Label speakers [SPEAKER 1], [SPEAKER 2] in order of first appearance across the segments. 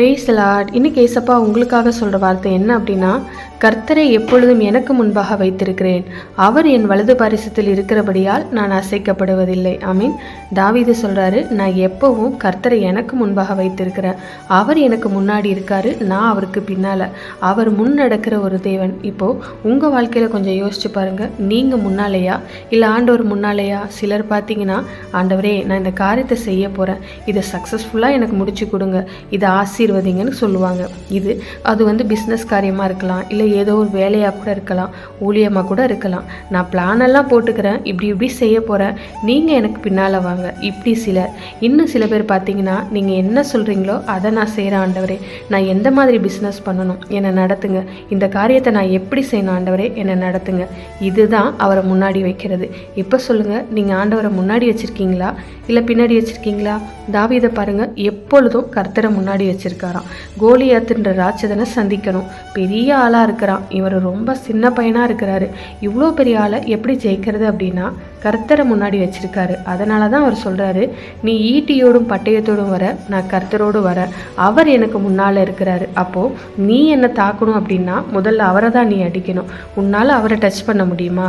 [SPEAKER 1] Brace Lord இன்னைக்கு ஏசப்பா உங்களுக்காக சொல்கிற வார்த்தை என்ன அப்படின்னா கர்த்தரை எப்பொழுதும் எனக்கு முன்பாக வைத்திருக்கிறேன். அவர் என் வலது பாரிசத்தில் இருக்கிறபடியால் நான் அசைக்கப்படுவதில்லை. ஐ மீன் தாவீது சொல்கிறாரு நான் எப்பவும் கர்த்தரை எனக்கு முன்பாக வைத்திருக்கிறேன். அவர் எனக்கு முன்னாடி இருக்காரு நான் அவருக்கு பின்னால். அவர் முன் நடக்கிற ஒரு தேவன். இப்போது உங்கள் வாழ்க்கையில் கொஞ்சம் யோசிச்சு பாருங்கள் நீங்கள் முன்னாலேயா? இல்லை ஆண்டவர் முன்னாலேயா? சிலர் பார்த்தீங்கன்னா ஆண்டவரே நான் இந்த காரியத்தை செய்ய போகிறேன் இதை சக்ஸஸ்ஃபுல்லாக எனக்கு முடிச்சு கொடுங்க. இதை ஆசீர்வதிங்கன்னு சொல்லுவாங்க. இது அது வந்து பிஸ்னஸ் காரியமாக இருக்கலாம். இல்லை ஏதோ ஒரு வேலையாக கூட இருக்கலாம் ஊழியமாக கூட இருக்கலாம். நான் பிளானெல்லாம் போட்டுக்கிறேன் இப்படி இப்படி செய்ய போகிறேன் நீங்கள் எனக்கு பின்னால் வாங்க. இப்படி சிலர் இன்னும் சில பேர் பார்த்தீங்கன்னா நீங்கள் என்ன சொல்கிறீங்களோ அதை நான் செய்கிறேன் ஆண்டவரே. நான் எந்த மாதிரி பிஸ்னஸ் பண்ணணும்? என்னை நடத்துங்க. இந்த காரியத்தை நான் எப்படி செய்யணும் ஆண்டவரே? என்னை நடத்துங்க. இதுதான் அவரை முன்னாடி வைக்கிறது. இப்போ சொல்லுங்கள் நீங்கள் ஆண்டவரை முன்னாடி வச்சுருக்கீங்களா? இல்லை பின்னாடி வச்சுருக்கீங்களா? தாவிதை பாருங்கள் எப்பொழுதும் கர்த்தரை முன்னாடி வச்சுருக்காராம். கோலியாத்துன்ற ராட்சதனை சந்திக்கணும். பெரிய ஆளாக இருக்கிறான். இவர் ரொம்ப சின்ன பையனாக இருக்கிறாரு. இவ்வளோ பெரிய ஆளை எப்படி ஜெயிக்கிறது அப்படின்னா கர்த்தரை முன்னாடி வச்சிருக்காரு. அதனால தான் அவர் சொல்கிறாரு நீ ஈட்டியோடும் பட்டயத்தோடும் வர நான் கர்த்தரோடு வர. அவர் எனக்கு முன்னால் இருக்கிறாரு. அப்போது நீ என்னை தாக்கணும் அப்படின்னா முதல்ல அவரை தான் நீ அடிக்கணும். உன்னால் அவரை டச் பண்ண முடியுமா?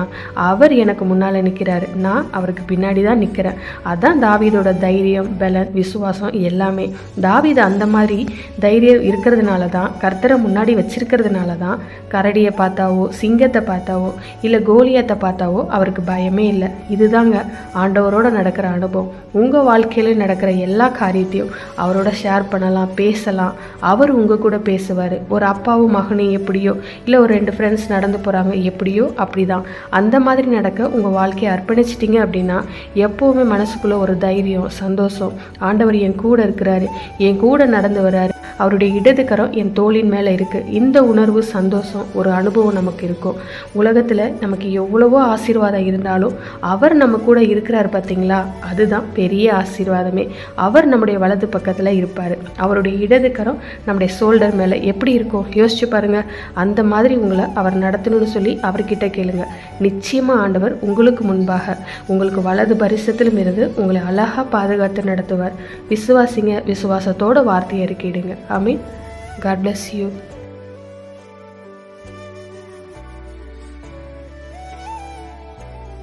[SPEAKER 1] அவர் எனக்கு முன்னால் நிற்கிறாரு நான் அவருக்கு பின்னாடி தான் நிற்கிறேன் அதான் தாவீதோட தைரியம் பலன் விசுவாசம் எல்லாமே. தாவீது அந்த மாதிரி தைரியம் இருக்கிறதுனால தான் கர்த்தரை முன்னாடி வச்சிருக்கிறதுனால தான் கரடியை பார்த்தாவோ சிங்கத்தை பார்த்தாவோ இல்லை கோலியத்தை பார்த்தாவோ அவருக்கு பயமே இல்லை. இதுதாங்க ஆண்டவரோட நடக்கிற அனுபவம். உங்கள் வாழ்க்கையில் நடக்கிற எல்லா காரியத்தையும் அவரோட ஷேர் பண்ணலாம் பேசலாம். அவர் உங்கள் கூட பேசுவார். ஒரு அப்பாவும் மகனும் எப்படியோ இல்லை ஒரு ரெண்டு ஃப்ரெண்ட்ஸ் நடந்து போகிறாங்க எப்படியோ அப்படி தான் அந்த மாதிரி நடக்க உங்கள் வாழ்க்கையை அர்ப்பணிச்சிட்டிங்க அப்படின்னா எப்போவுமே மனசுக்குள்ளே ஒரு தைரியம் சந்தோஷம். ஆண்டவர் என் கூட இருக்கிறாரு. என் கூட நடந்து வர்றாரு. அவருடைய இடது கரம் என் தோளின் மேலே இருக்குது இந்த உணர்வு சந்தோஷம் ஒரு அனுபவம் நமக்கு இருக்கும். உலகத்தில் நமக்கு எவ்வளவோ ஆசீர்வாதம் இருந்தாலும் அவர் நம்ம கூட இருக்கிறார் பார்த்தீங்களா அதுதான் பெரிய ஆசீர்வாதமே. அவர் நம்முடைய வலது பக்கத்தில் இருப்பார். அவருடைய இடது கரம் நம்முடைய ஷோல்டர் மேலே எப்படி இருக்கும்? யோசிச்சு பாருங்கள் அந்த மாதிரி உங்களை அவர் நடத்தணும்னு சொல்லி அவர்கிட்ட கேளுங்க. நிச்சயமாக ஆண்டவர் உங்களுக்கு முன்பாக உங்களுக்கு வலது பரிசத்திலும் இருந்து உங்களை அழகாக பாதுகாத்து நடத்துவார். விசுவாசிங்க விசுவாசத்தோட வார்த்தையை அறிக்கையிடுங்க I mean God bless you